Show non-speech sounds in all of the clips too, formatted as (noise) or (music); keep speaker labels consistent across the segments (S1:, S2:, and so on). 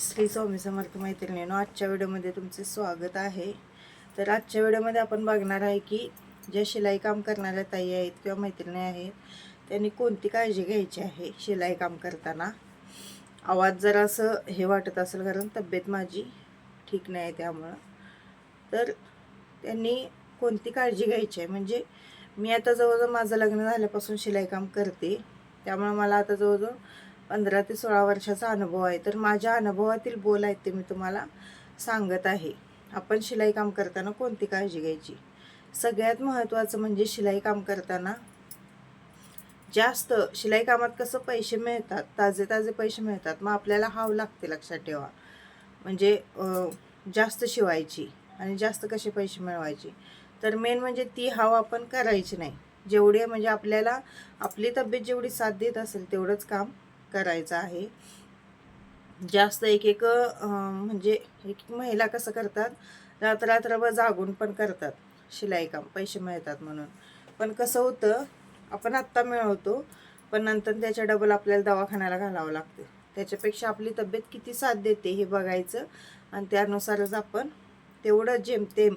S1: श्री स्वामी समर्थ मैत्रिणीनो आजच्या व्हिडिओमध्ये तुमचे स्वागत आहे. तर आजच्या व्हिडिओमध्ये आपण बघणार आहे की ज्या शिलाई काम करणाऱ्या ताई आहेत किंवा मैत्रिणी आहेत त्यांनी कोणती काळजी घ्यायची आहे शिलाई काम करताना? आवाज जरा असं हे वाटत असेल कारण तब्येत माझी ठीक नाही आहे त्यामुळं. तर त्यांनी कोणती काळजी घ्यायची आहे? म्हणजे मी आता जवळजवळ माझं लग्न झाल्यापासून शिलाई काम करते. त्यामुळे मला आता जवळजवळ पंधरा ते सोळा वर्षाचा अनुभव आहे. तर माझ्या अनुभवातील बोल आहेत ते मी तुम्हाला सांगत आहे. आपण शिलाई काम करताना कोणती काळजी घ्यायची? सगळ्यात महत्त्वाचं म्हणजे शिलाई काम करताना जास्त शिलाई कामात कसं पैसे मिळतात? ताजे ताजे पैसे मिळतात. मग आपल्याला हाव लागते लक्षात ठेवा. म्हणजे जास्त शिवायची आणि जास्त कसे पैसे मिळवायचे? तर मेन म्हणजे ती हाव आपण करायची नाही. जेवढे म्हणजे आपल्याला आपली तब्येत जेवढी साथ देत असेल तेवढंच काम करायचं आहे. जास्त एक एक म्हणजे एक एक महिला कसं करतात? रात्र रात्रभर जागून पण करतात. शिलाई काम पैसे मिळतात म्हणून. पण कसं होतं आपण आत्ता मिळवतो पण नंतर त्याच्या डबल आपल्याला दवाखान्याला घालावं लागतं. त्याच्यापेक्षा आपली तब्येत किती साथ देते हे बघायचं आणि त्यानुसारच आपण तेवढं जेमतेम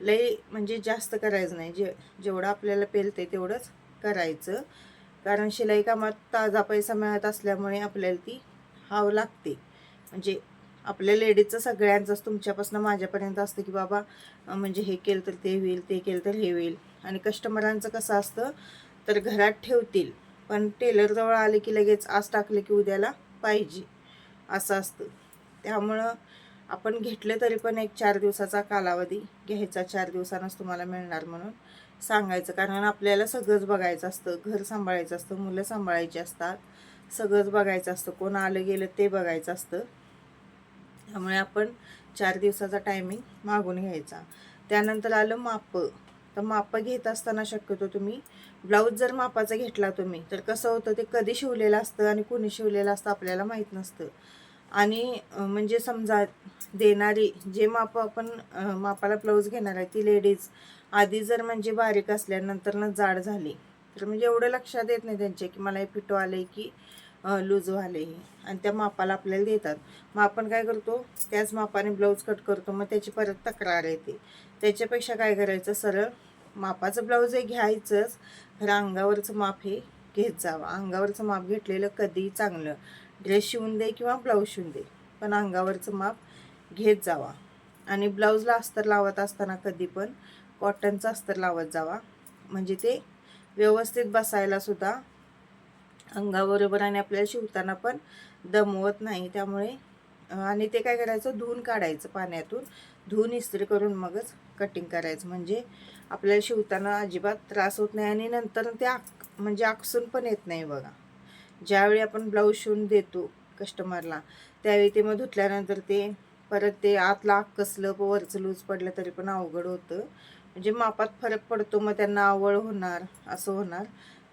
S1: लई म्हणजे जास्त करायचं नाही. जे जेवढं आपल्याला पेलते तेवढंच करायचं. कारण शिलाई कामात ताजा पैसा मिळत असल्यामुळे आपल्याला ती हाव लागते. म्हणजे आपल्या लेडीजचं सगळ्यांचंच तुमच्यापासून माझ्यापर्यंत असतं की बाबा म्हणजे हे केलं तर ते होईल ते केलं तर हे होईल. आणि कस्टमरांचं कसं असतं तर घरात ठेवतील पण टेलरजवळ आले की लगेच आज टाकले की उद्याला पाहिजे असं असतं. त्यामुळं आपण घेतलं तरी पण एक चार दिवसाचा कालावधी घ्यायचा चार दिवसानंच तुम्हाला मिळणार म्हणून. सांगायचं. कारण आपल्याला सगळंच बघायचं असतं. घर सांभाळायचं असतं. मुलं सांभाळायची असतात. सगळंच बघायचं असतं. कोण आलं गेलं ते बघायचं असतं. त्यामुळे आपण चार दिवसाचा टायमिंग मागून घ्यायचा. त्यानंतर आलं मापं. तर मापं घेत असताना शक्यतो तुम्ही ब्लाऊज जर मापाचा घेतला तुम्ही तर कसं होतं ते कधी शिवलेलं असतं आणि कोणी शिवलेलं असतं आपल्याला माहीत नसतं. आणि म्हणजे समजा देणारी जे माप आपण मापाला ब्लाऊज घेणार आहे ती लेडीज आधी जर म्हणजे बारीक असल्यानंतर ना जाड झाली तर म्हणजे एवढं लक्षात येत नाही त्यांचे की मला हे फिटो आले की लूज व्हाले हे. आणि त्या मापाला आपल्याला देतात. मग आपण काय करतो त्याच मापाने ब्लाऊज कट करतो मग त्याची परत तक्रार येते. त्याच्यापेक्षा काय करायचं सरळ मापाचं ब्लाऊज हे घ्यायचंच. खरं अंगावरचं माप हे घेत जावं. अंगावरचं माप घेतलेलं कधीही चांगलं. ड्रेस शिवून दे किंवा ब्लाऊज शिवून दे पण अंगावरचं माप घेत जावा. आणि ब्लाऊजला अस्तर लावत असताना कधी पण कॉटनचं अस्तर लावत जावा. म्हणजे ते व्यवस्थित बसायला सुद्धा अंगाबरोबर आणि आपल्याला शिवताना पण दमवत नाही. त्यामुळे आणि ते काय करायचं? धुवून काढायचं पाण्यातून. धुवून इस्त्री करून मगच कटिंग करायचं. म्हणजे आपल्याला शिवताना अजिबात त्रास होत नाही आणि नंतर ते आक म्हणजे आकसून पण येत नाही बघा. ज्यावेळी आपण ब्लाऊज शिवून देतो कस्टमरला त्यावेळी ते मग धुतल्यानंतर ते परत ते आतला आग कसलं वरचं लूज पडलं तरी पण अवघड होतं. म्हणजे मापात फरक पडतो मग त्यांना आवड होणार असं होणार.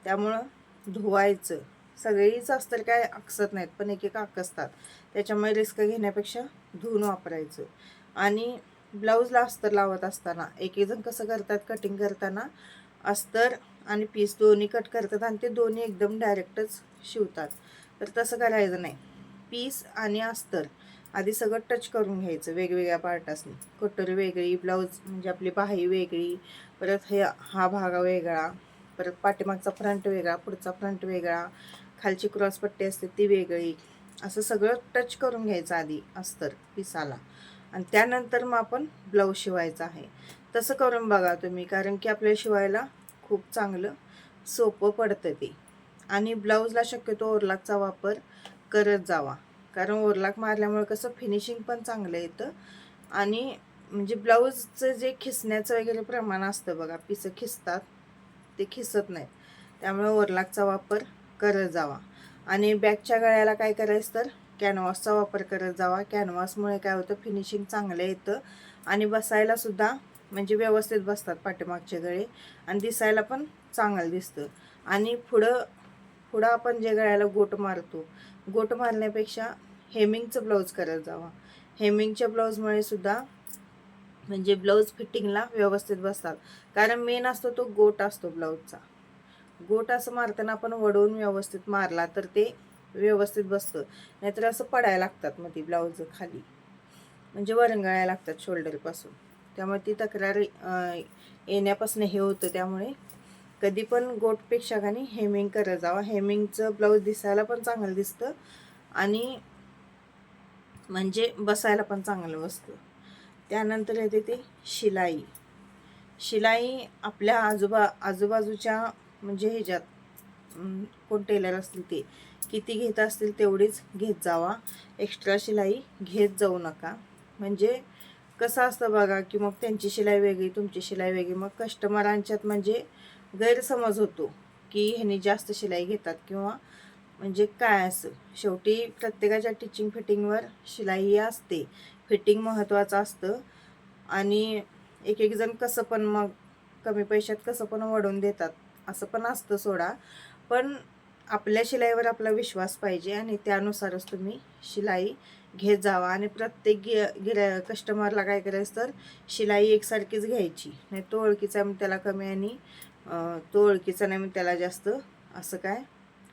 S1: त्यामुळं धुवायचं. सगळीच अस्तर काय आकसत नाहीत पण एक एक आकसतात. त्याच्यामुळे रिस्क घेण्यापेक्षा धुवून वापरायचं. आणि ब्लाऊजला अस्तर लावत असताना एक एक जण कसं करतात कटिंग करताना अस्तर आणि पीस दोन्ही कट करतात आणि ते दोन्ही एकदम डायरेक्टच शिवतात. तर तसं करायचं नाही. पीस आणि अस्तर. आधी सगळं टच करून घ्यायचं वेगवेगळ्या पार्टासनी कटोरी वेगळी ब्लाऊज म्हणजे आपली बाही वेगळी परत हे हा भाग वेगळा परत पाठीमागचा फ्रंट वेगळा पुढचा फ्रंट वेगळा खालची क्रॉसपट्टी असते ती वेगळी. असं सगळं टच करून घ्यायचं आधी अस्तर पिसाला. आणि त्यानंतर मग आपण ब्लाऊज शिवायचा आहे. तसं करून बघा तुम्ही कारण की आपल्याला शिवायला खूप चांगलं सोपं पडतं ते. आणि ब्लाऊजला शक्यतो ओरलाकचा वापर करत जावा. कारण ओरलाक मारल्यामुळे कसं फिनिशिंग पण चांगलं येतं. आणि म्हणजे ब्लाऊजचं जे खिसण्याचं वगैरे प्रमाण असतं बघा पिसं खिसतात ते खिसत नाहीत. त्यामुळे ओरलाकचा वापर करत जावा. आणि बॅगच्या गळ्याला काय करायचं तर कॅनव्हासचा वापर करत जावा. कॅनव्हासमुळे काय होतं फिनिशिंग चांगलं येतं. आणि बसायलासुद्धा म्हणजे व्यवस्थित बसतात पाठीमागचे गळे. आणि दिसायला पण चांगलं दिसतं. आणि पुढं पुढं आपण जे गळ्याला गोट मारतो गोट मारण्यापेक्षा हेमिंगचं ब्लाऊज करत जावा. हेमिंगच्या ब्लाऊजमुळे सुद्धा म्हणजे ब्लाऊज फिटिंगला व्यवस्थित बसतात. कारण मेन असतो तो गोट असतो ब्लाऊजचा. गोट असं मारताना आपण वडवून व्यवस्थित मारला तर ते व्यवस्थित बसतं. नाहीतर असं पडायला लागतात मग ती ब्लाऊज खाली. म्हणजे वरंगळायला लागतात शोल्डरपासून त्यामुळे ती तक्रार येण्यापासून हे होतं. त्यामुळे कधी पण गोटपेक्षा का नाही हेमिंग करत जावा. हेमिंगचं ब्लाऊज दिसायला पण चांगलं दिसतं आणि म्हणजे बसायला पण चांगलं बसतं. त्यानंतर येते ते शिलाई. शिलाई आपल्या आजोबा आजूबाजूच्या म्हणजे ह्याच्यात कोण टेलर असतील ते किती घेत असतील तेवढीच घेत जावा. एक्स्ट्रा शिलाई घेत जाऊ नका. म्हणजे कसं असतं बघा की मग त्यांची शिलाई वेगळी तुमची शिलाई वेगळी. मग कस्टमरांच्यात म्हणजे गैरसमज होतो की ह्याने जास्त शिलाई घेतात किंवा म्हणजे काय असं शेवटी प्रत्येकाच्या टिचिंग फिटिंगवर शिलाई ही असते. फिटिंग महत्त्वाचं असतं. आणि एक एक जण कसं पण मग कमी पैशात कसं पण वडून देतात. असं पण असतं सोडा. पण आपल्या शिलाईवर आपला विश्वास पाहिजे आणि त्यानुसारच तुम्ही शिलाई घेत जावा. आणि प्रत्येक गि गिरा कस्टमरला काय करायचं तर शिलाई एकसारखीच घ्यायची. नाही तो ओळखीचा त्याला कमी आणि तो ओळखीचा नाही मग त्याला जास्त असं काय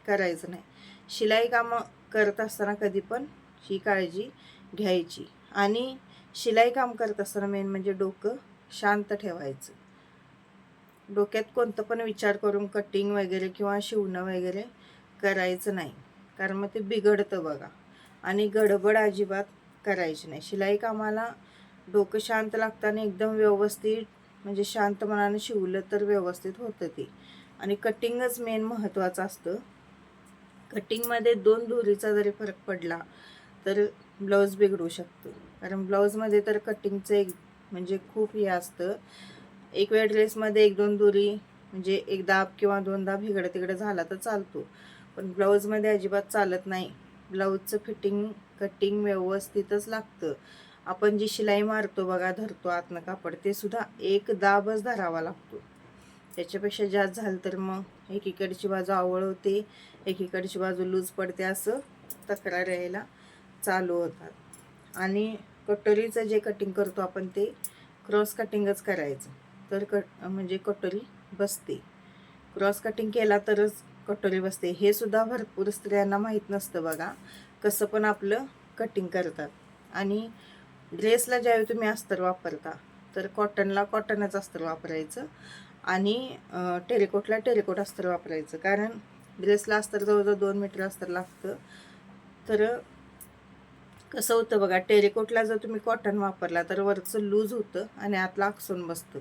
S1: करायचं नाही. शिलाई कामं करत असताना कधी पण ही काळजी घ्यायची. आणि शिलाई काम करत असताना मेन म्हणजे डोकं शांत ठेवायचं. डोक्यात कोणतं पण विचार करून कटिंग वगैरे किंवा शिवणं वगैरे करायचं नाही. कारण मग ते बिघडतं बघा. आणि गडबड अजिबात करायची नाही. शिलाई कामाला डोकं शांत लागतं आणि एकदम व्यवस्थित म्हणजे शांत मनाने शिवलं तर व्यवस्थित होतं ते. आणि कटिंगच मेन महत्त्वाचं असतं. कटिंगमध्ये दोन दोरीचा जरी फरक पडला तर ब्लाऊज बिघडू शकतो. कारण ब्लाऊजमध्ये तर कटिंगचं एक म्हणजे खूप हे असतं. एक वेळ ड्रेसमध्ये एक दोन दोरी म्हणजे एक दाब किंवा दोन दाब इकडं तिकडं झाला तर चालतो. पण ब्लाऊजमध्ये अजिबात चालत नाही. ब्लाऊजचं फिटिंग कटिंग व्यवस्थितच लागतं. आपण जी शिलाई मारतो बघा धरतो आतनं कापड ते सुद्धा एक दाबच धरावा लागतो. त्याच्यापेक्षा जास्त झालं तर मग एकीकडची बाजू आवळ होते एकीकडची बाजू लूज पडते असं तक्रार यायला चालू होतात. आणि कटोरीचं जे कटिंग करतो आपण ते क्रॉस कटिंगच करायचं. तर कट म्हणजे कटोरी बसते. क्रॉस कटिंग केला तरच कटोरी बसते. हे सुद्धा भरपूर स्त्रियांना माहीत नसतं बघा कसं पण आपलं कटिंग करतात. आणि ड्रेसला ज्यावेळी तुम्ही अस्तर वापरता तर कॉटनला कॉटनच अस्तर वापरायचं आणि टेरिकोटला टेरिकोट अस्तर वापरायचं. कारण ड्रेसला अस्तर जवळजवळ दोन मीटर अस्तर लागतं. तर कसं होतं बघा टेरिकोटला जर तुम्ही कॉटन वापरला तर वरचं लूज होतं आणि आतला आकसून बसतं.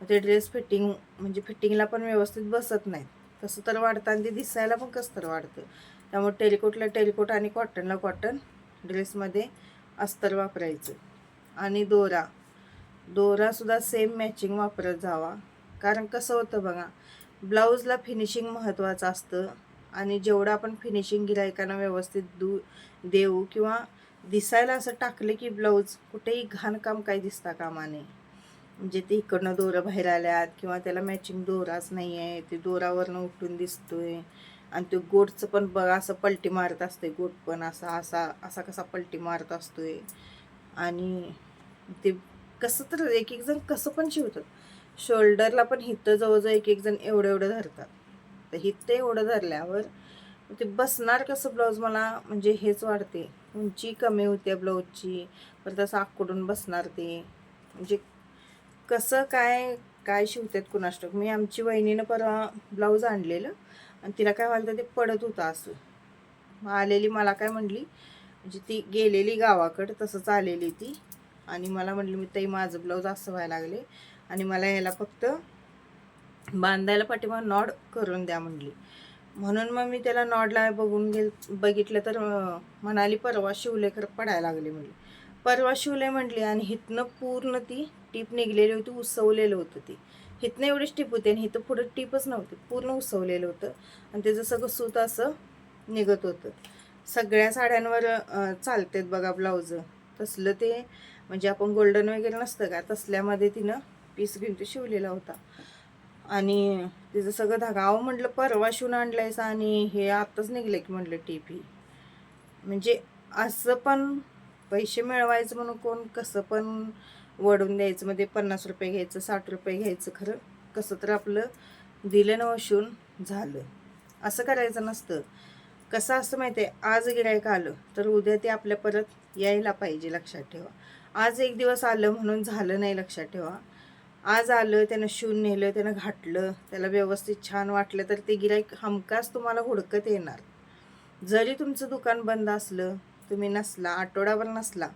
S1: ते ड्रेस फिटिंग म्हणजे फिटिंगला पण व्यवस्थित बसत नाहीत. कसं तर वाढतं आणि ते दिसायला पण कसं तर वाढतं. त्यामुळे टेरिकोटला टेरिकोट आणि कॉटनला कॉटन ड्रेसमध्ये अस्तर वापरायचं. आणि दोरा. दोरासुद्धा सेम मॅचिंग वापरत जावा. कारण कसं होतं बघा ब्लाऊजला फिनिशिंग महत्त्वाचं असतं. आणि जेवढं आपण फिनिशिंग गिरायकांना व्यवस्थित दू देऊ किंवा दिसायला असं टाकलं की ब्लाऊज कुठेही घाणकाम काही दिसता कामा नये. म्हणजे ते इकडनं दोरं बाहेर आल्यात किंवा त्याला मॅचिंग दोराच नाही आहे ते दोरावरनं उठून दिसतोय. आणि ते गोटचं पण बघा असं पलटी मारत असते गोट पण असा असा असा कसा पलटी मारत असतोय. आणि ते कसं तर एक एक जण कसं पण शिवतात. शोल्डरला पण हिथं जवळजवळ एक एक जण एवढं एवढं धरतात. तर हिथं एवढं धरल्यावर ते बसणार कसं ब्लाऊज मला? म्हणजे हेच वाढते. उंची कमी होते ब्लाऊजची परत असं आकडून बसणार ते. म्हणजे कसं काय काय शिवतात कुणाष्टक मी आमची वहिनीनं परवा ब्लाऊज आणलेलं. आणि तिला काय व्हायला ते पडत होतं असं. मग आलेली मला काय म्हणली म्हणजे ती गेलेली गावाकडं तसंच आलेली ती. आणि मला म्हटली मी ताई माझं ब्लाऊज असं व्हायला लागले. आणि मला ह्याला फक्त बांधायला पाठीमा नॉड करून द्या म्हणली. म्हणून मग मी त्याला नॉडला बघून गे बघितलं तर म्हणाली परवा शिवले खरं पडायला लागले म्हणली. परवा शिवले म्हटली आणि हिथनं पूर्ण ती टीप निघलेली होती उसवलेलं होतं ती. हिथनं एवढीच टीप होती आणि हिथं पुढं टीपच नव्हती. पूर्ण उसवलेलं होतं. आणि त्याचं सगळं सूत असं निघत होतं. सगळ्या साड्यांवर चालतात बघा ब्लाऊज. तसलं ते म्हणजे आपण गोल्डन वगैरे नसतं का? तसल्यामध्ये तिनं पीस घेऊन ते शिवलेला होता. आणि तिचं सगळं धागा. अहो म्हटलं परवा शिवून आणलायचं आणि हे आत्ताच निघलं की म्हटलं टीप ही. म्हणजे असं पण पैसे मिळवायचं म्हणून कोण कसं पण वडून द्यायचं. म्हणजे पन्नास रुपये घ्यायचं साठ रुपये घ्यायचं खरं. कसं तर आपलं दिलं ना शिवून झालं. असं करायचं नसतं. कसं असतं माहिती आहे आज गिरायक आलं तर उद्या ते आपल्या परत यायला पाहिजे लक्षात ठेवा. आज एक दिवस आलं म्हणून झालं नाही लक्षात ठेवा. आज आलं त्यानं शिवून नेलं त्यानं घातलं त्याला व्यवस्थित छान वाटलं तर ते गिरायक हमखास तुम्हाला हुडकत येणार. जरी तुमचं दुकान बंद असलं तुम्ही नसला आठवडाभर नसला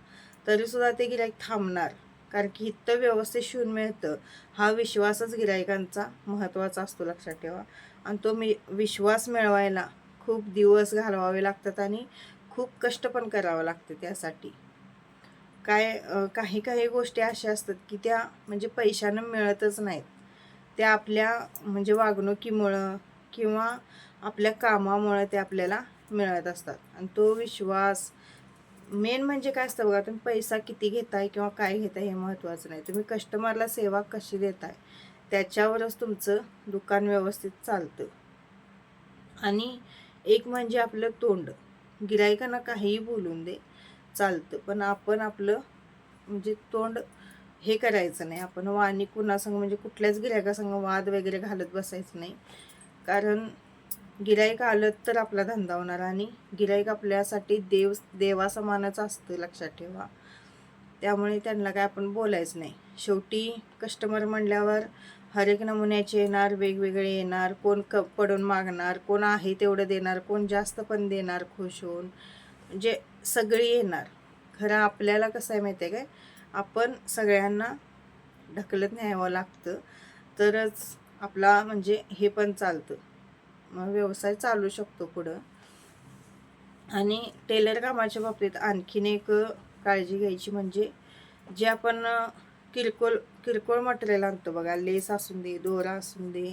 S1: तरीसुद्धा ते गिराईक थांबणार. कारण की इथं व्यवस्थित शिवून मिळतं. हा विश्वासच गिरायकांचा महत्त्वाचा असतो लक्षात ठेवा. आणि तो मी विश्वास मिळवायला खूप दिवस घालवावे लागतात आणि खूप कष्ट पण करावं लागतं त्यासाठी. काय काही काही गोष्टी अशा असतात की त्या म्हणजे पैशानं मिळतच नाहीत. त्या आपल्या म्हणजे वागणुकीमुळं किंवा आपल्या कामामुळं ते आपल्याला मिळत असतात. आणि तो विश्वास मेन म्हणजे काय असतं बघा तुम्ही पैसा किती घेताय किंवा काय घेताय हे महत्त्वाचं नाही. तुम्ही कस्टमरला सेवा कशी देताय त्याच्यावरच तुमचं दुकान व्यवस्थित चालतं. आणि एक म्हणजे आपलं तोंड. गिरायकांना काहीही बोलून दे चालतं. पण आपण आपलं म्हणजे तोंड हे करायचं नाही. आपण वाणी कुणासंग म्हणजे कुठल्याच गिरायकासंग वाद वगैरे घालत बसायचं नाही. कारण गिराईक आलं तर आपला धंदा होणार आणि गिराईक आपल्यासाठी देव देवासमानच असतं लक्षात ठेवा. त्यामुळे त्यांना काय आपण बोलायचं नाही. शेवटी कस्टमर म्हणल्यावर हर एक नमुन्याचे येणार वेगवेगळे येणार कोण क पडून मागणार कोण आहे तेवढं देणार कोण जास्त पण देणार खुश होऊन जे सगळी येणार. खरं आपल्याला कसं आहे माहिती आहे काय? आपण सगळ्यांना ढकलत न्यावं लागतं. तरच आपला म्हणजे हे पण चालतं. व्यवसाय चालू शकतो पुढं. आणि टेलर कामाच्या बाबतीत आणखीन एक काळजी घ्यायची म्हणजे जे आपण किरकोळ किरकोळ मटेरियल आणतो बघा. लेस असून दे दोरा असून दे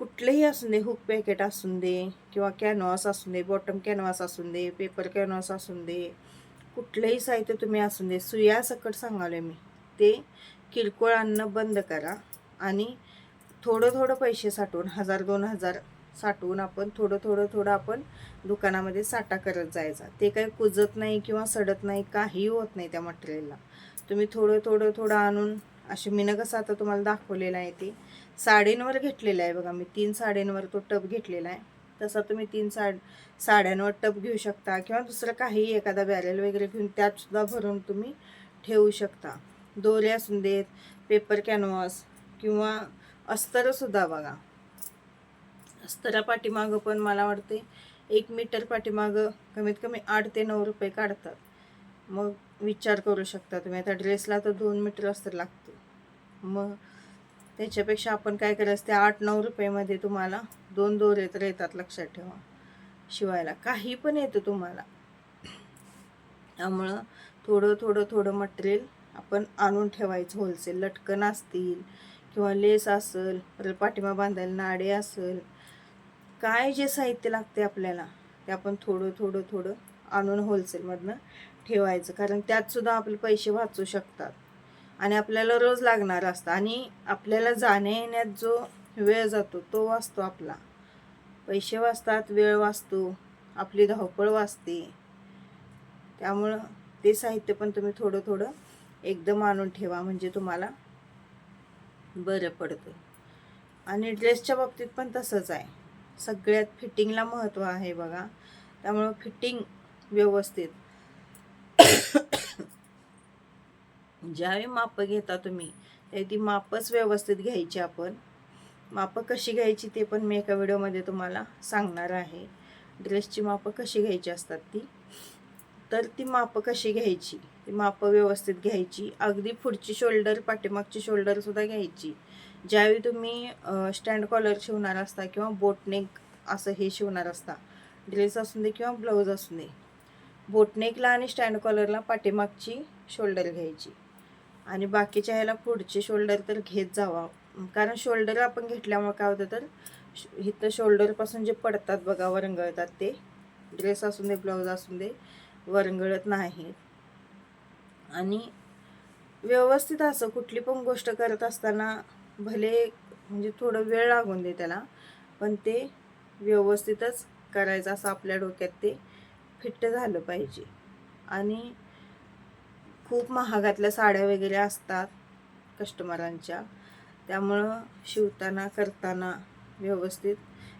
S1: कुठलेही असून दे हुक पॅकेट असून दे किंवा कॅनव्हास असून दे बॉटम कॅनव्हास असून दे पेपर कॅनव्हास असून दे कुठलंही साहित्य तुम्ही असून दे सुया सकट सांगावले मी. ते किरकोळ आणणं बंद करा आणि थोडं थोडं पैसे साठवून हजार दोन हजार साठवून आपण थोडं थोडं थोडं आपण दुकानामध्ये साठा करत जायचा. ते काही कुजत नाही किंवा सडत नाही काही होत नाही त्या मटेरियलला. तुम्ही थोडं थोडं थोडं आणून असे मीनं कसं आता तुम्हाला दाखवलेलं आहे ते. साडींवर घेतलेलं आहे बघा मी तीन साड्यांवर तो टप घेतलेला आहे. तसा तुम्ही तीन साड साड्यांवर टप घेऊ शकता किंवा दुसरं काही एखादा बॅरेल वगैरे घेऊन त्यातसुद्धा भरून तुम्ही ठेवू शकता. दोरे असून देत पेपर कॅनव्हास किंवा अस्तरसुद्धा बघा. अस्तरा पाठीमागं पण मला वाटते एक मीटर पाठीमागं कमीत कमी आठ ते नऊ रुपये काढतात. मग विचार करू शकता तुम्ही. आता ड्रेसला तर दोन मीटर अस्तर लागतं मग त्याच्यापेक्षा आपण काय करायचं ते आठ नऊ रुपयेमध्ये तुम्हाला दोन दोरे तर येतात लक्षात ठेवा. शिवायला काही पण येतं तुम्हाला. त्यामुळं थोडं थोडं थोडं मटेरियल आपण आणून ठेवायचं होलसेल. लटकन असतील किंवा लेस असेल परत पाठिंबा बांधायला नाडे असेल काय जे साहित्य लागते आपल्याला ते आपण थोडं थोडं थोडं आणून होलसेलमधनं ठेवायचं. कारण त्यातसुद्धा आपले पैसे वाचू शकतात. आणि आपल्याला रोज लागणार असतं. आणि आपल्याला जाण्या येण्यात जो वेळ जातो तो वाचतो आपला. पैसे वाचतात वेळ वाचतो आपली धावपळ वाचते. त्यामुळं ते साहित्य पण तुम्ही थोडं थोडं एकदम आणून ठेवा म्हणजे तुम्हाला बरं पडतं. आणि ड्रेसच्या बाबतीत पण तसंच आहे. सगळ्यात फिटिंगला महत्त्व आहे बघा. त्यामुळं फिटिंग व्यवस्थित. ज्यावेळी मापं घेता तुम्ही त्यावेळी ती मापच व्यवस्थित घ्यायची आपण. मापं कशी घ्यायची ते पण मी एका व्हिडिओमध्ये तुम्हाला सांगणार आहे. ड्रेसची मापं कशी घ्यायची असतात ती. तर ती मापं कशी घ्यायची? ती मापं व्यवस्थित घ्यायची. अगदी पुढची शोल्डर पाठीमागची शोल्डरसुद्धा घ्यायची. ज्यावेळी तुम्ही स्टँड कॉलर शिवणार असता किंवा बोटनेक असं हे शिवणार असता ड्रेस असू दे किंवा ब्लाऊज असू दे बोटनेकला आणि स्टँड कॉलरला पाठीमागची शोल्डर घ्यायची. आणि बाकीच्या ह्याला पुढचे शोल्डर तर घेत जावा. कारण शोल्डर आपण घेतल्यामुळे काय होतं तर इथं शोल्डरपासून जे पडतात बघा वरंगळतात ते ड्रेस असू दे ब्लाऊज असू दे वरंगळत नाही. आणि व्यवस्थित असं कुठली पण गोष्ट करत असताना भले म्हणजे थोडं वेळ लागून दे त्याला पण ते व्यवस्थितच करायचं असं आपल्या डोक्यात ते फिट्ट झालं पाहिजे. आणि खूप महागातल्या साड्या वगैरे असतात कस्टमरांच्या त्यामुळं शिवताना करताना व्यवस्थित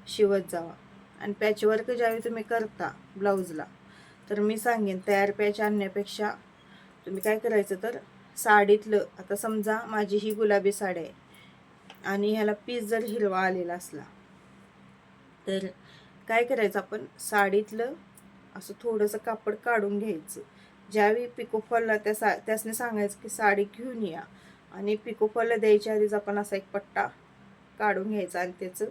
S1: शिवत जावा. आणि पॅचवर्क ज्यावेळी तुम्ही करता ब्लाऊजला तर मी सांगेन तयार पॅच आणण्यापेक्षा तुम्ही काय करायचं तर साडीतलं आता समजा माझी ही गुलाबी साडी आहे आणि ह्याला पीस जर हिरवा आलेला असला तर काय करायचं आपण? साडीतलं असं थोडंसं कापड काढून घ्यायचं. ज्यावेळी पिकोफॉलला त्या सा त्यासने सांगायचं की साडी घेऊन या. आणि पिकोफॉलला द्यायच्या आधीच आपण असा एक पट्टा काढून घ्यायचा आणि त्याचं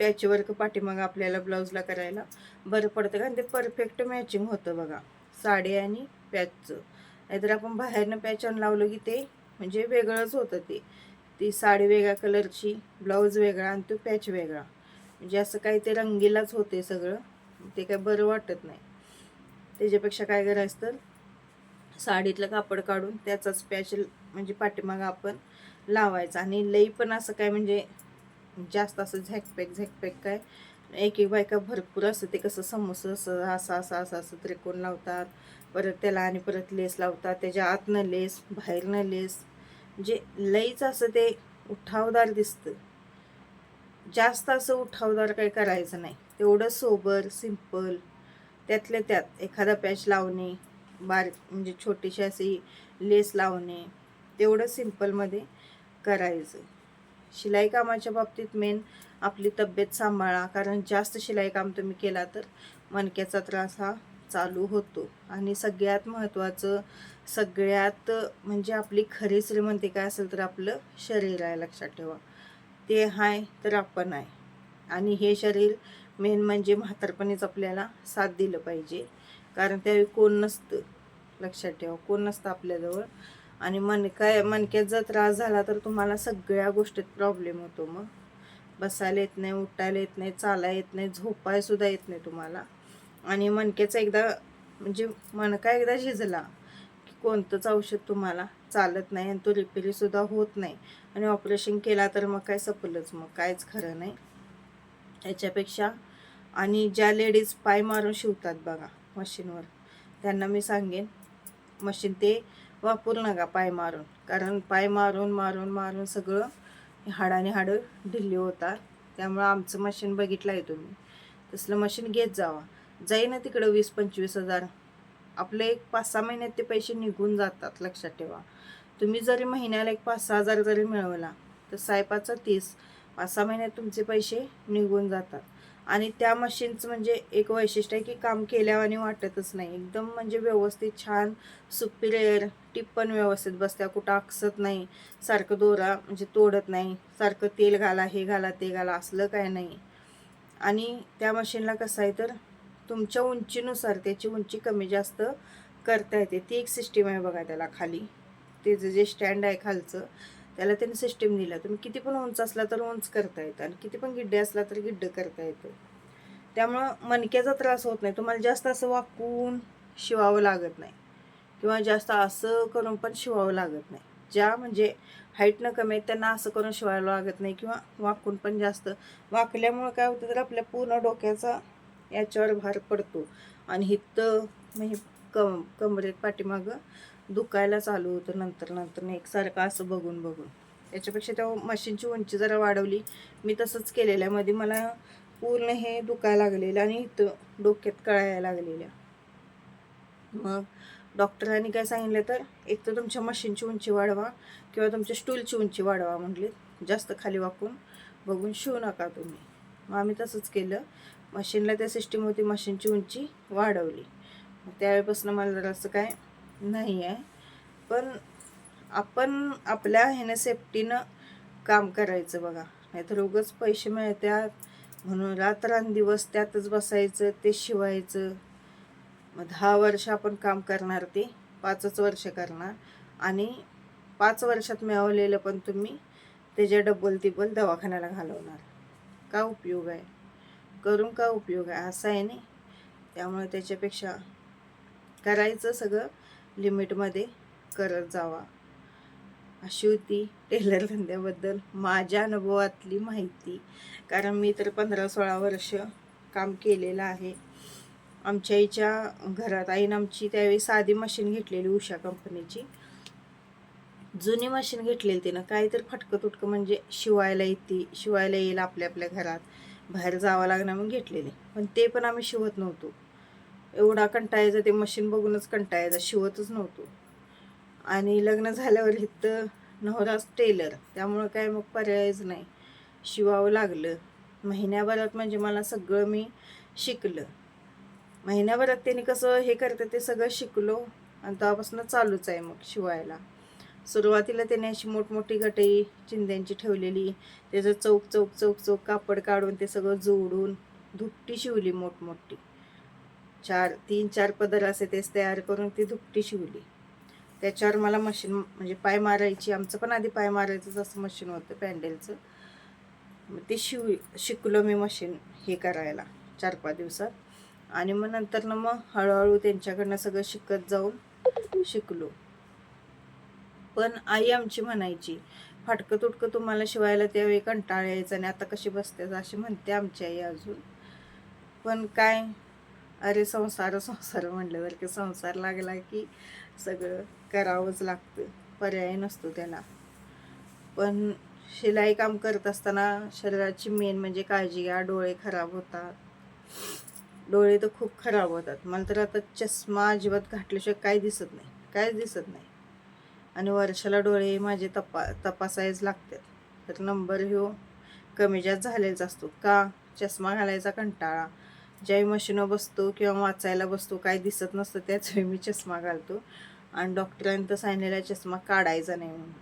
S1: पॅचवर्क पाठीमागं आपल्याला ब्लाऊजला करायला बरं पडतं. कारण ते परफेक्ट मॅचिंग होतं बघा. साडी आणि पॅचचं. नाहीतर आपण बाहेरनं पॅच आणून लावलं की ते म्हणजे वेगळंच होतं ते. ती साडी वेगळ्या कलरची ब्लाऊज वेगळा आणि तो पॅच वेगळा. म्हणजे असं काही ते रंगीलाच होते सगळं. ते काय बरं वाटत नाही. त्याच्यापेक्षा काय करायचं तर साडीतलं कापड काढून त्याचाच पॅच म्हणजे पाठीमागं आपण लावायचं. आणि लई पण असं काय म्हणजे जास्त असं झॅकपॅक झॅकपॅक काय एक एक बायका भरपूर असं ते कसं समोसं असं असं असं असं असं त्रिकोण लावतात. परत त्याला आणि परत लेस लावतात. त्याच्या आतनं लेस बाहेरनं लेस. जे लईच असं ते उठावदार दिसतं. जास्त असं उठावदार काही करायचं नाही. तेवढं सोबर सिंपल त्यातल्या त्यात एखादा पॅच लावणे बार म्हणजे छोटीशी अशी लेस लावणे तेवढं सिंपलमध्ये करायचं. शिलाई कामाच्या बाबतीत मेन आपली तब्येत सांभाळा कारण जास्त शिलाई काम तुम्ही केला तर मणक्याचा त्रास हा चालू होतो. आणि सगळ्यात महत्त्वाचं सगळ्यात म्हणजे आपली खरी श्रीमंती काय असेल तर आपलं शरीर आहे लक्षात ठेवा. ते आहे तर आपण आहे. आणि हे शरीर मेन म्हणजे म्हातारपणीच आपल्याला साथ दिलं पाहिजे. कारण त्यावेळी कोण नसतं लक्षात ठेवा. कोण नसतं आपल्याजवळ. आणि मणका मणक्यात जर त्रास झाला तर तुम्हाला सगळ्या गोष्टीत प्रॉब्लेम होतो मग. बसायला येत नाही उठायला येत नाही चालायला येत नाही झोपायसुद्धा येत नाही तुम्हाला. आणि मणक्याचा एकदा म्हणजे मणका एकदा झिजला कोणतंच औषध तुम्हाला चालत नाही आणि तो रिपेरीसुद्धा होत नाही. आणि ऑपरेशन केला तर मग काय सपलंच मग कायच खरं नाही. याच्यापेक्षा आणि ज्या लेडीज पाय मारून शिवतात बघा मशीनवर त्यांना मी सांगेन मशीन ते वापरू नका पाय मारून. कारण पाय मारून मारून मारून सगळं हाडाने हाडं ढिल्ली होतात. त्यामुळं आमचं मशीन बघितलं आहे तुम्ही. तसलं मशीन घेत जावा. जाई ना तिकडं वीस पंचवीस हजार. आपले एक पाच सहा महिन्यात ते पैसे निघून जातात लक्षात ठेवा. तुम्ही जरी महिन्याला एक पाच सहा हजार जरी मिळवला तर सायपाचा तीस पाच सहा महिन्यात तुमचे पैसे निघून जातात. आणि त्या मशीनचं म्हणजे एक वैशिष्ट्य आहे की काम केल्यावानी वाटतच नाही. एकदम म्हणजे व्यवस्थित छान सुपिरियर टिप पण व्यवस्थित बसत्या. कुठं आकसत नाही सारखं दोरा म्हणजे तोडत नाही सारखं तेल घाला हे घाला ते घाला असलं काय नाही. आणि त्या मशीनला कसं आहे तर तुमच्या उंचीनुसार त्याची उंची कमी जास्त करता येते. ती एक सिस्टीम आहे बघा त्याला खाली. त्याचं जे स्टँड आहे खालचं त्याला त्यांनी सिस्टीम दिलं. तुम्ही किती पण उंच असला तर उंच करता येतं आणि किती पण गिड्डे असला तर गिड्ड करता येतं. त्यामुळं मणक्याचा त्रास होत नाही. तुम्हाला जास्त असं वाकून शिवावं लागत नाही. किंवा जास्त असं करून पण शिवावं लागत नाही. ज्या म्हणजे हाईटनं कमी आहेत त्यांना असं करून शिवायला लागत नाही. किंवा वाकून पण जास्त. वाकल्यामुळं काय होतं तर आपल्या पूर्ण डोक्याचा याच्यावर भार पडतो. आणि हिथं म्हणजे कम कमरेत पाठीमागं दुखायला चालू होतं नंतर नंतर एकसारखं असं बघून बघून. याच्यापेक्षा त्या मशीनची उंची जरा वाढवली. मी तसंच केलेलं आहे. मध्ये मला पूर्ण हे दुखायला लागलेलं आणि इथं डोक्यात कळायला लागलेल्या मग डॉक्टरांनी काय सांगितलं तर एक तर तुमच्या मशीनची उंची वाढवा किंवा तुमच्या स्टूलची उंची वाढवा म्हटले जास्त खाली वाकून बघून शिवू नका तुम्ही. मग आम्ही तसंच केलं. मशीनला त्या सिस्टीम होती मशीनची उंची वाढवली. त्यावेळेपासून मला जरासं काय नाही आहे. पण आपण आपल्या ह्यानं सेफ्टीनं काम करायचं बघा. नाहीतर उगच पैसे मिळतात. म्हणून रात्रंदिवस त्यातच बसायचं ते शिवायचं. मग दहा वर्ष आपण काम करणार ते पाचच वर्ष करणार. आणि पाच वर्षात मिळवलेलं पण तुम्ही त्याच्या डबल तिबल दवाखान्याला घालवणार. का उपयोग आहे? करून का उपयोग आहे? असा आहे नाही. त्यामुळे त्याच्यापेक्षा करायचं सगळं लिमिटमध्ये करत जावा. अशी होती टेलर धंद्याबद्दल माझ्या अनुभवातली माहिती. कारण मी तर पंधरा सोळा वर्ष काम केलेलं आहे. आमच्या आईच्या घरात आईनं आमची त्यावेळी साधी मशीन घेतलेली उषा कंपनीची जुनी मशीन घेतलेली तिनं. काही तर फटकं तुटकं म्हणजे शिवायला येते शिवायला येईल आपल्या आपल्या घरात. बाहेर जावं लागणार मग घेतलेले. पण ते पण आम्ही शिवत नव्हतो. एवढा कंटाळायचा ते मशीन बघूनच कंटाळायचा शिवतच नव्हतो. आणि लग्न झाल्यावर इथं नवराच टेलर त्यामुळं काय मग पर्यायच नाही. शिवावं लागलं. महिन्याभरात म्हणजे मला सगळं मी शिकलं. महिन्याभरात त्यांनी कसं हे करतं ते सगळं शिकलो. आणि तेव्हापासून चालूच आहे मग शिवायला. सुरुवातीला त्याने अशी मोठमोठी गटई चिंध्यांची ठेवलेली त्याचं चौक चौक चौक चौक कापड काढून ते सगळं जोडून धुपटी शिवली मोठमोठी. चार तीन चार पदर असे तेच तयार करून ती धुपटी शिवली. त्याच्यावर मला मशीन म्हणजे पाय मारायची आमचं पण आधी पाय मारायचंच असं मशीन होतं पॅन्डेलचं. मग ते शिव शिकलो मी मशीन हे करायला चार पाच दिवसात. आणि मग नंतर ना मग हळूहळू त्यांच्याकडनं सगळं शिकत जाऊन शिकलो. पण आई आमची म्हणायची फाटकं तुटकं तुम्हाला शिवायला त्यावेळी कंटाळा यायचा आणि आता कशी बसते अशी म्हणते आमची आई अजून. पण काय? अरे संसार संसार म्हटल्यावर की संसार लागला की सगळं करावंच लागतं. पर्याय नसतो त्याला. पण शिलाई काम करत असताना शरीराची मेन म्हणजे काळजी घ्या. डोळे खराब होतात. डोळे तर खूप खराब होतात. मला तर आता चष्मा अजिबात घातल्याशिवाय काय दिसत नाही. काय दिसत नाही. आणि वर्षाला डोळे माझे तपा तपासायच लागतात. तर नंबर ह्यो कमी जास्त झालेलाच असतो. का? चष्मा घालायचा कंटाळा. ज्यावेळी मशीनं बसतो किंवा वाचायला बसतो काय दिसत नसतं त्याचवेळी मी चष्मा घालतो. आणि डॉक्टरांनी तर सांगितलेला चष्मा काढायचा नाही म्हणून.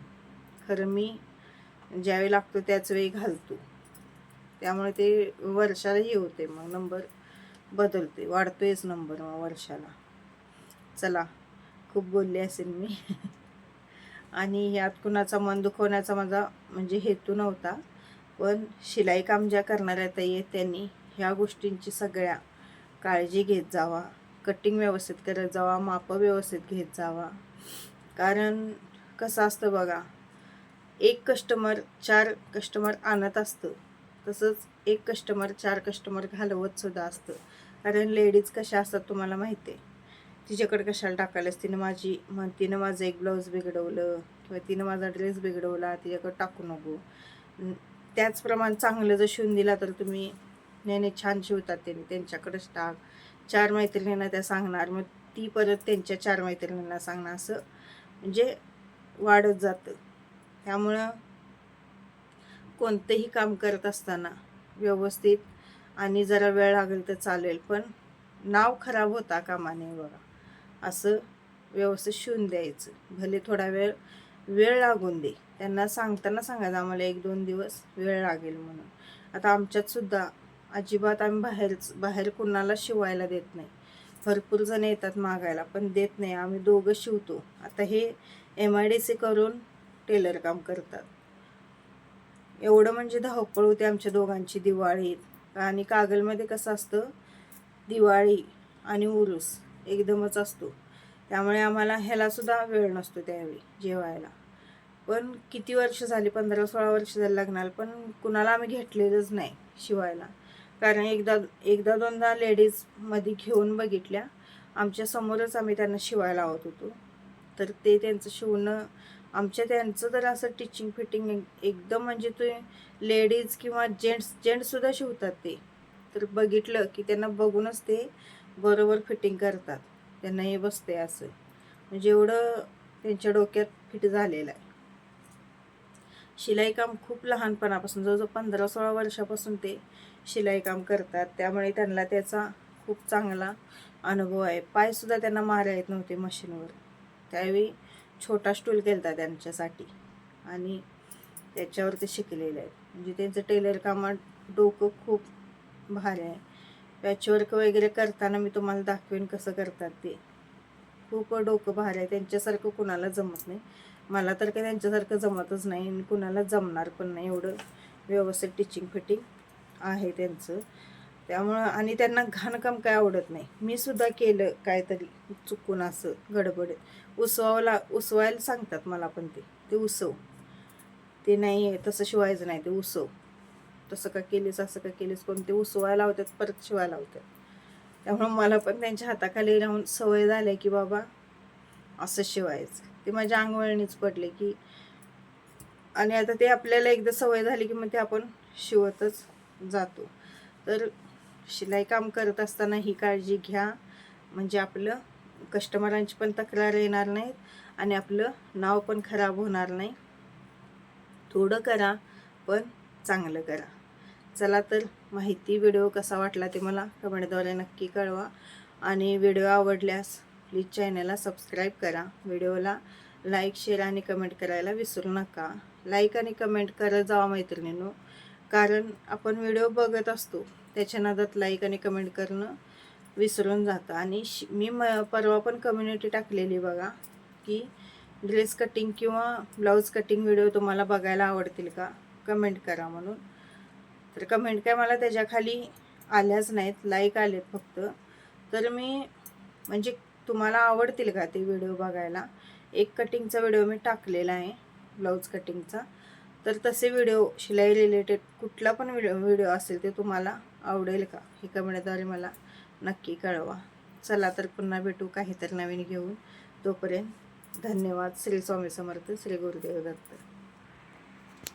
S1: खरं मी ज्यावेळी लागतो त्याचवेळी घालतो. त्यामुळे ते वर्षाला हे होते मग नंबर बदलते वाढतोयच नंबर मग वर्षाला. चला खूप बोलले असेल मी. (laughs) आणि यात कुणाचा मन दुखवण्याचा माझा म्हणजे हेतू नव्हता. पण शिलाई काम ज्या करणाऱ्या ताई आहेत त्यांनी ह्या गोष्टींची सगळ्या काळजी घेत जावा. कटिंग व्यवस्थित करत जावा मापं व्यवस्थित घेत जावा. कारण कसं असतं बघा एक कस्टमर चार कस्टमर आणत असतं तसंच एक कस्टमर चार कस्टमर घालवत सुद्धा असतं. कारण लेडीज कशा असतात तुम्हाला माहिती आहे तिच्याकडे कशाला टाकायलाच तिनं माझी मग तिनं माझं एक ब्लाऊज बिघडवलं किंवा तिनं माझा ड्रेस बिघडवला तिच्याकडे टाकू नको. त्याचप्रमाणे चांगलं जर शिवून दिला तर तुम्ही नाही नाही छान शिवतात त्यांनी त्यांच्याकडेच टाक. चार मैत्रिणींना त्या सांगणार. मग ती परत त्यांच्या चार मैत्रिणींना सांगणार. असं म्हणजे वाढत जातं. त्यामुळं कोणतंही काम करत असताना व्यवस्थित आणि जरा वेळ लागेल तर चालेल. पण नाव खराब होता कामाने बघा. असं व्यवस्थित शिवून द्यायचं. भले थोडा वेळ वेळ लागून दे. त्यांना सांगताना सांगायचं आम्हाला एक दोन दिवस वेळ लागेल म्हणून. आता आमच्यात सुद्धा अजिबात आम्ही बाहेरच बाहेर कुणाला शिवायला देत नाही. भरपूर जण येतात मागायला पण देत नाही. आम्ही दोघं शिवतो. आता हे एम आय डी सी करून टेलर काम करतात. एवढं म्हणजे धावपळ होते आमच्या दोघांची दिवाळीत. आणि कागलमध्ये कसं असतं? दिवाळी आणि उरूस. एकदमच असतो. त्यामुळे आम्हाला ह्यालासुद्धा वेळ नसतो त्यावेळी जेवायला. पण किती वर्ष झाली पंधरा सोळा वर्ष झाली लग्नाला पण कुणाला आम्ही घेतलेलंच नाही शिवायला. कारण एकदा एकदा दोनदा लेडीजमध्ये घेऊन बघितल्या आमच्या समोरच आम्ही त्यांना शिवायला लावत होतो. तर ते त्यांचं शिवणं आमच्या त्यांचं तर असं टिचिंग फिटिंग एकदम म्हणजे ते लेडीज किंवा जेंट्स जेंट्ससुद्धा शिवतात ते. तर बघितलं की त्यांना बघूनच ते बरोबर फिटिंग करतात. त्यांना हे बसते असं. म्हणजे एवढं त्यांच्या डोक्यात फिट झालेलं आहे. शिलाई काम खूप लहानपणापासून जवळजवळ पंधरा सोळा वर्षापासून ते शिलाई काम करतात. त्यामुळे त्यांना त्याचा खूप चांगला अनुभव आहे. पायसुद्धा त्यांना मारा येत नव्हते मशीनवर. त्यावेळी छोटा स्टूल केला त्यांच्यासाठी आणि त्याच्यावर ते शिकलेले आहेत. म्हणजे त्यांचं टेलर कामात डोकं खूप भारी आहे. पॅचवर्क वगैरे करताना मी तुम्हाला दाखवेन कसं करतात ते. खूप डोकं भारी आहे. त्यांच्यासारखं कुणाला जमत नाही. मला तर काही त्यांच्यासारखं जमतच नाही आणि कुणाला जमणार पण नाही. एवढं व्यवस्थित टिचिंग फिटिंग आहे त्यांचं. त्यामुळं आणि त्यांना घाणकाम काय आवडत नाही. मी सुद्धा केलं काहीतरी चुकून असं गडबडीत उसवावला उसवायला सांगतात मला पण ते. ते उसव. ते नाही तसं शिवायचं नाही. ते उसव. तसं का केलीस असं का केलीस पण ते उसवायला लावतात परत शिवायला लावतात. त्यामुळं मला पण त्यांच्या हाताखाली राहून सवय झाली की बाबा असं शिवायचं. ते माझ्या अंगवळणीच पडले की आणि आता ते आपल्याला एकदा सवय झाली की मग ते आपण शिवतच जातो. तर शिलाई काम करत असताना ही काळजी घ्या. म्हणजे आपलं कस्टमरांची पण तक्रार येणार नाहीत आणि आपलं नाव पण खराब होणार नाही. थोडं करा पण चांगलं करा. चला तर माहिती व्हिडिओ कसा वाटला ते मला कमेंटद्वारे नक्की कळवा. आणि व्हिडिओ आवडल्यास प्लीज चॅनलला सबस्क्राईब करा. व्हिडिओला लाईक शेअर आणि कमेंट करायला विसरू नका. लाईक आणि कमेंट करत जावा मैत्रिणींनो. कारण आपण व्हिडिओ बघत असतो त्याच्या नादात लाईक आणि कमेंट करणं विसरून जातं. आणि शि मी म परवा पण कम्युनिटी टाकलेली बघा की ड्रेस कटिंग किंवा ब्लाऊज कटिंग व्हिडिओ तुम्हाला बघायला आवडतील का? कमेंट करा म्हणून. तर कमेंट काय मला त्याच्याखाली आल्याच नाहीत लाईक आलेत फक्त. तर मी म्हणजे तुम्हाला आवडतील का ते व्हिडिओ बघायला? एक कटिंगचा व्हिडिओ मी टाकलेला आहे ब्लाऊज कटिंगचा तर तसे व्हिडिओ शिलाई रिलेटेड कुठला पण व्हिडिओ व्हिडिओ असेल ते तुम्हाला आवडेल का? हे कमेंटद्वारे मला नक्की कळवा. चला तर पुन्हा भेटू काहीतरी नवीन घेऊन. तोपर्यंत धन्यवाद. श्री स्वामी समर्थ श्री गुरुदेव दत्त.